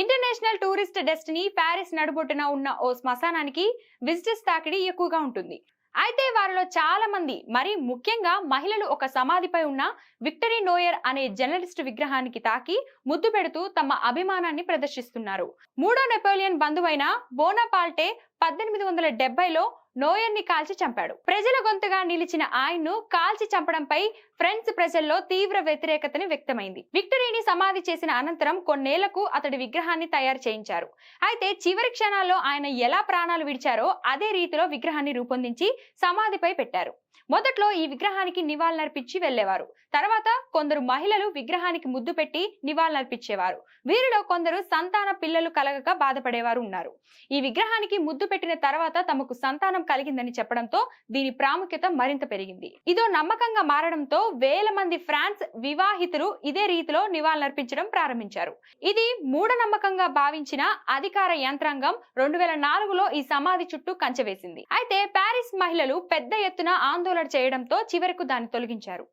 International tourist destiny Paris నడుబొట్టున ఉన్న ఓ శ్మశానానికి విజిటర్స్ తాకిడి ఎక్కువగా ఉంటుంది. అయితే వారిలో చాలా మంది మరి ముఖ్యంగా మహిళలు ఒక సమాధిపై ఉన్న విక్టరీ నోయర్ అనే జర్నలిస్ట్ విగ్రహానికి తాకి ముద్దు పెడుతూ తమ అభిమానాన్ని ప్రదర్శిస్తున్నారు. మూడో నెపోలియన్ బంధువైన బోనాపాల్టే పద్దెనిమిది వందల డెబ్బైలో నోయర్ని కాల్చి చంపాడు. ప్రజల గొంతుగా నిలిచిన ఆయన్ను కాల్చి చంపడంపై ఫ్రెంచ్ ప్రజల్లో తీవ్ర వ్యతిరేకతని వ్యక్తమైంది. విక్టరీని సమాధి చేసిన అనంతరం కొన్నేళ్ళకు అతడి విగ్రహాన్ని తయారు చేయించారు. అయితే చివరి క్షణాల్లో ఆయన ఎలా ప్రాణాలు విడిచారో అదే రీతిలో విగ్రహాన్ని రూపొందించి సమాధిపై పెట్టారు. మొదట్లో ఈ విగ్రహానికి నివాళులర్పించి వెళ్ళేవారు తర్వాత కొందరు మహిళలు విగ్రహానికి ముద్దు పెట్టి నివాళులర్పించేవారు. వీరిలో కొందరు సంతాన పిల్లలు కలగక బాధపడేవారు ఉన్నారు. ఈ విగ్రహానికి ముద్దు పెట్టిన తర్వాత తమకు సంతానం కలిగిందని చెప్పడంతో దీని ప్రాముఖ్యత మరింత పెరిగింది. ఇదో నమ్మకంగా మారడంతో వేల మంది ఫ్రాన్స్ వివాహితులు ఇదే రీతిలో నివాళులర్పించడం ప్రారంభించారు. ఇది మూఢనమ్మకంగా భావించిన అధికార యంత్రాంగం రెండు వేల నాలుగులో ఈ సమాధి చుట్టూ కంచె వేసింది. అయితే ప్యారిస్ మహిళలు పెద్ద ఎత్తున ఆందోళన చేయడంతో చివరకు దాన్ని తొలగించారు.